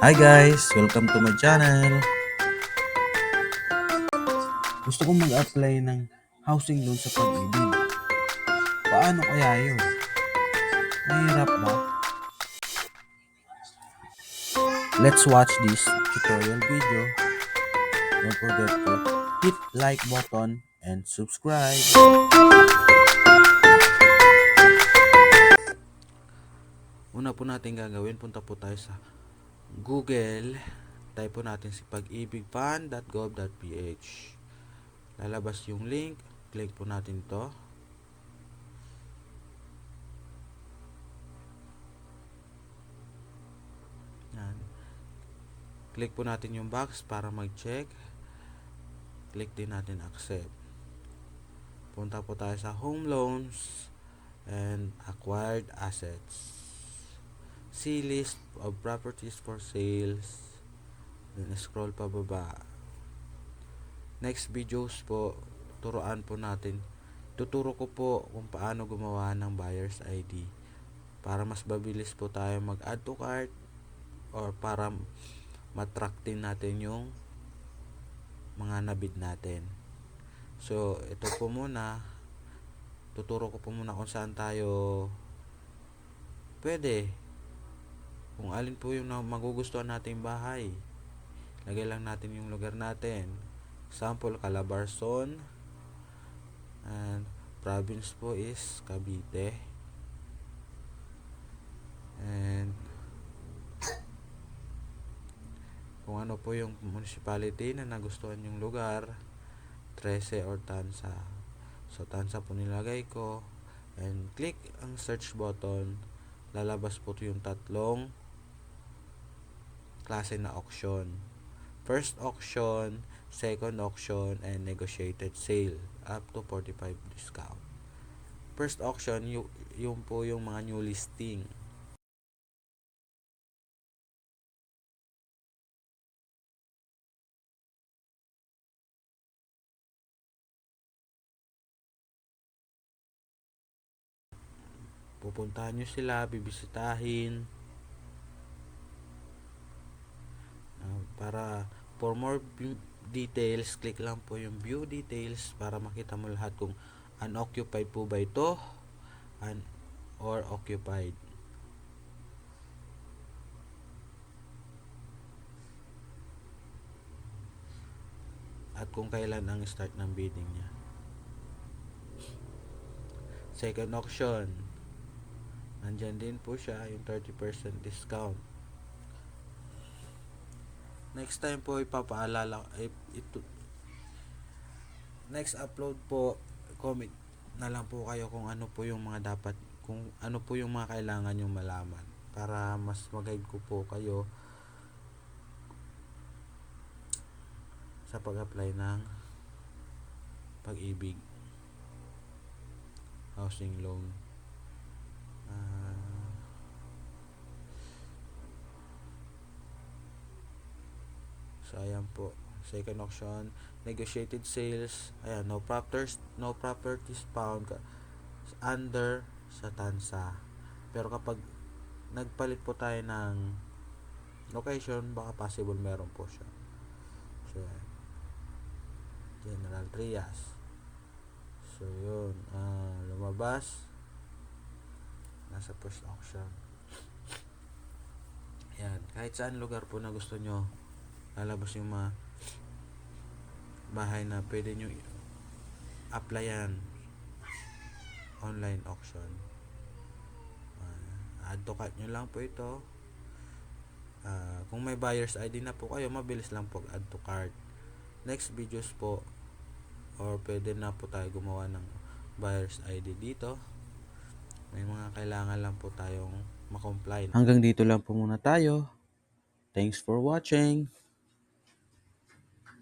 Hi guys! Welcome to my channel! Gusto kong mag-apply ng housing loan sa pag-ibig. Paano kaya yun? Mahirap ba? Let's watch this tutorial video. Don't forget to hit like button and subscribe. Una po natin gagawin, punta po tayo sa Google. Type po natin si pag-ibigpan.gov.ph Lalabas yung link. Click po natin to. Yan. Click po natin yung box para mag-check. Click din natin accept. Punta po tayo sa home loans and acquired assets. See list of properties for sales. Then scroll pa baba. Next videos po, turuan po natin. Tuturo ko po kung paano gumawa ng buyer's ID para mas mabilis po tayo mag-add to cart or para matrack din natin yung mga nabid natin. So, ito po muna. Tuturo ko po muna kung saan tayo pwede. Kung alin po yung magugustuhan nating bahay. Lagay lang natin yung lugar natin. Example, Calabarzon. And province po is Cavite. And kung ano po yung municipality na nagustuhan yung lugar, 13 or Tansa. So, Tansa po nilagay ko. And click ang search button. Lalabas po yung tatlong klase na auction. First auction, second auction, and negotiated sale up to 45 discount. First auction, yung, yung po yung mga new listing. Pupuntahan nyo sila, bibisitahin. Para for more details, click lang po yung view details para makita mo lahat kung unoccupied po ba ito un or occupied. At kung kailan ang start ng bidding niya. Second auction. Nandyan din po siya yung 30% discount. Next time po ipapaalala ito next upload po comment na lang po kayo kung ano po yung mga dapat kung ano po yung mga kailangan yung malaman para mas mag-guide ko po kayo sa pag-apply ng pag-ibig housing loan So ayan po. Second auction, negotiated sales. Ayan, no properties, no properties found under sa tansa. Pero kapag nagpalit po tayo ng location, baka possible meron po siya. So, ayan. General Trias. So, yun. Ah, lumabas. Nasa first auction. Ayan. Kahit saan lugar po na gusto nyo, lalabas yung mga bahay na pwede nyo applyan. Online auction. Uh, add to cart nyo lang po ito. Ah, kung may buyer's ID na po kayo mabilis lang po add to cart. Next videos po or pwede na po tayo gumawa ng buyer's ID dito. May mga kailangan lang po tayong makomply hanggang dito lang po muna tayo. Thanks for watching